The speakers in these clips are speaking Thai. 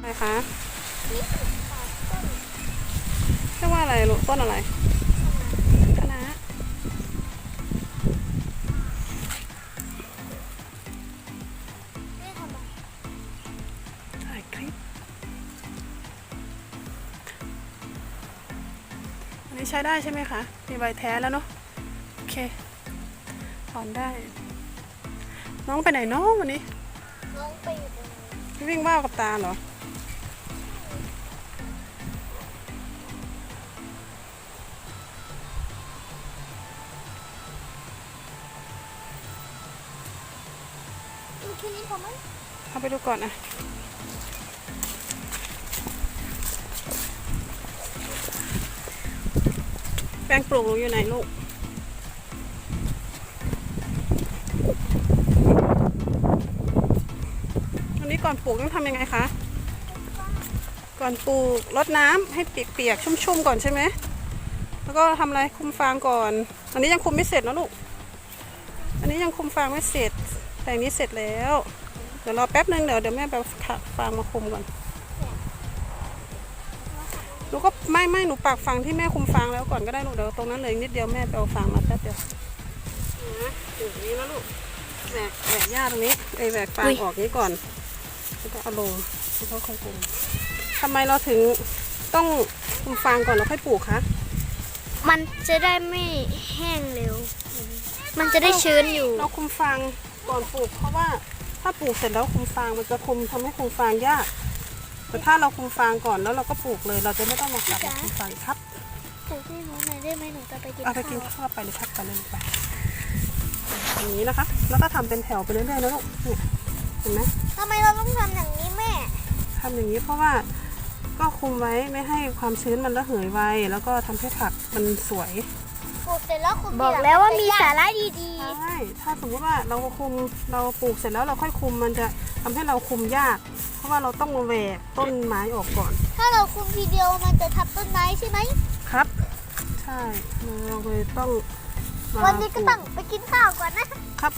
อะไรคะนี่คือค่ะต้นเรียกว่าอะไรลูกต้นอะไรคะน้านี่ทำไมถ่ายคลิปอันนี้ใช้ได้ใช่ไหมคะ มีใบแท้แล้วเนาะ โอเคถอนได้ น้องไปไหนน้องวันนี้ น้องไปอยู่ตรงนี้พี่วิ่งว่าวกับตาเหรอ แค่นี้พอไหมเอาไปดูก่อนนะแป้งปลูกหนูอยู่ไหนลูกวันนี้ก่อนปลูกต้องทำยังไงคะ ก่อนปลูกรดน้ำให้เปียกๆชุ่มๆก่อนใช่ไหมแล้วก็ทำอะไรคุมฟางก่อน อันนี้ยังคุมไม่เสร็จนะลูก อันนี้ยังคุมฟางไม่เสร็จ แต่อันนี้เสร็จแล้ว เดี๋ยวรอแป๊บนึงเดี๋ยวเดี๋ยวแม่ไปเอาฟางมาคุมก่อนหนูก็ไม่ไม่หนูปักฟางที่แม่คุมฟางแล้วก่อนก็ได้ลูกเดี๋ยวตรงนั้นเลยนิดเดียวแม่ไปเอาฟางมาแป๊บเดียวนะอย่างนี้นะลูกแหวกแหวกหญ้าตรงนี้ไอยแหวกฟางออกนี้ก่อนแล้วก็เอาลงแล้วก็ค่อยคุมทำไมเราถึงต้องคุมฟางก่อนแล้วค่อยปลูกคะมันจะได้ไม่แห้งเร็ว มันจะได้ชื้นอยู่ เราคุมฟาง ก่อนปลูก เพราะว่าถ้าปลูกเสร็จแล้วคุมฟางมันจะคุมทำให้คุมฟางยาก แต่ถ้าเราคุมฟางก่อนแล้วเราก็ปลูกเลย เราจะไม่ต้องมากลับมาคุมฟางอีกครับปลูกให้หนูหน่อยได้ไหมหนูจะไปกินเอาไปกินข้าวข้าวไปเลยครับไปเลยไปอย่างนี้นะคะ แล้วก็ทำเป็นแถวไปเรื่อยๆนะลูกเนี่ยเห็นไหมทำไมเราต้องทำอย่างนี้แม่ทำอย่างนี้เพราะว่าก็คุมไว้ไม่ให้ความชื้นมันระเหยไวแล้วก็ทำให้ผักมันสวยป ลูกเสร็จแล้วคุณบอกแล้วว่ามีสาระดีใช่ถ้าสมมติว่าเราคุมเราปลูกเสร็จแล้วเราค่อยคุมมันจะทำให้เราคุมยาก เพราะว่าเราต้องมาแหวกต้นไม้ออกก่อน ๆ ถ้าเราคุมทีเดียวมันจะทับต้นไม้ใช่ไหม ครับ ใช่เราเลยต้องมาวันนี้ก็ปลูต้องไปกินข้าวก่อนนะครับ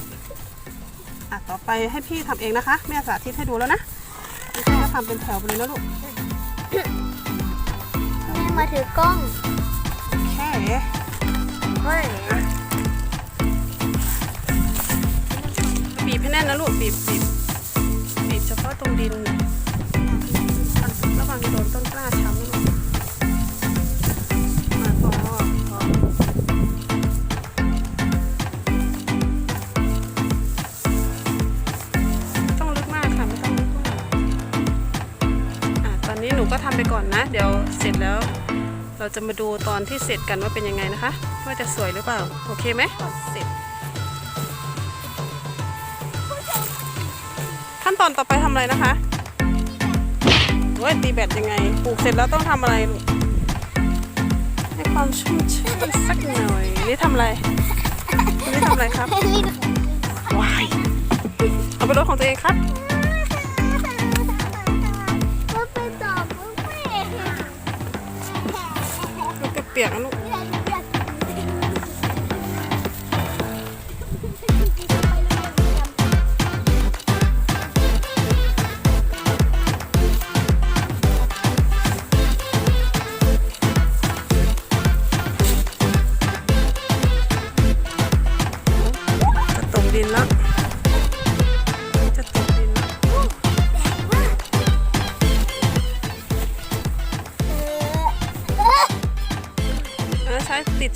อะต่อไปให้พี่ทำเองนะคะ แม่สาธิตให้ดูแล้วนะพี่ก็ทำเป็นแถวไปเลยนะลูกแม่มาถือกล้อง แค่ เฮ้ยบีบให้แน่นนะลูกบีบบีบบีบเฉพาะตรงดินระวังโดนต้นกล้าช้ำนะลูกมาพอพอต้องลึกมากค่ะไม่ต้องลึกมากอะตอนนี้หนูก็ทำไปก่อนนะ เดี๋ยวเสร็จแล้ว เราจะมาดูตอนที่เสร็จกันว่าเป็นยังไงนะคะ ว่าจะสวยหรือเปล่า โอเคไหมเสร็จ ขั้นตอนต่อไปทำอะไรนะคะโอ้ยตีแบตยังไง ปลูกเสร็จแล้วต้องทำอะไรลูกให้ความชุ่มชื่นสักหน่อย นี่ทำอะไร นี่ทำอะไรครับวายเอาไปรถของตัวเองครับ เปียกๆนะลูก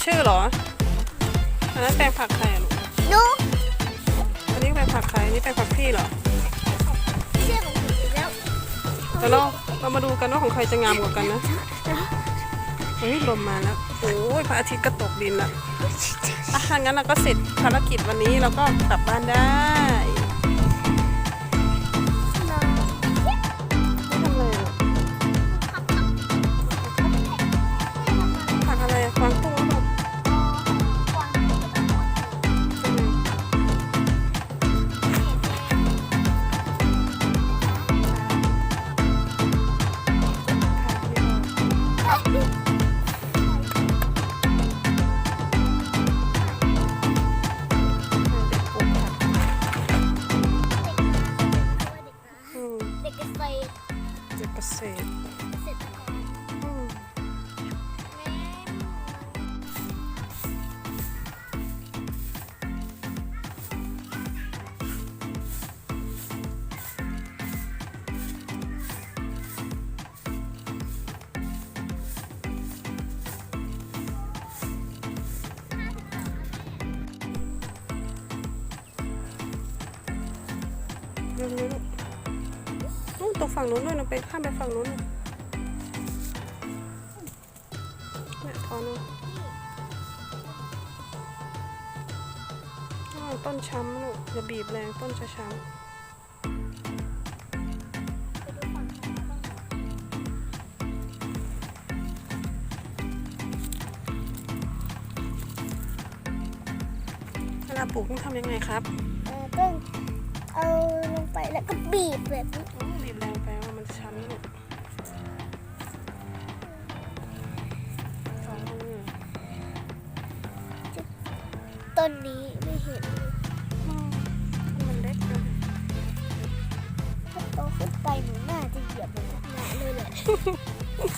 ช้ติดชื่อเหรอ อันนั้นแปลงผักใครอะลูกหนูอันนี้แปลงผักใครอันนี้แปลงผักพี่เหรอเชื่อของหนูอีกแล้วเดี๋ยวเราเรามาดูกันว่าของใครจะงามกว่ากันนะเฮ้ยลมมาแล้ว โอ้ยพระอาทิตย์ก็ตกดินละอะถ้างั้นเราก็เสร็จภารกิจวันนี้เราก็กลับบ้านได้ เร็วๆลูกนู่นตรงฝั่งนู้นด้วยนะไปข้ามไปฝั่งนู้นน่ะเนี่ยทอนเอาวต้นช้ำลูกอย่าบีบแรงต้นจะช้ไปดูฝั่งทาช้ำเวลาปลูกต้องทำยังไงครับ เออต้อง เอาลงไปแล้วก็บีบแบบนี้อืมบีบแรงไปว่ามันช้ำลูกสองมือต้นนี้ไม่เห็นเลยอืมมันเล็กเลยถ้าโตขึ้นไปหนูน่าจะเหยียบมันหนาเลยแหละ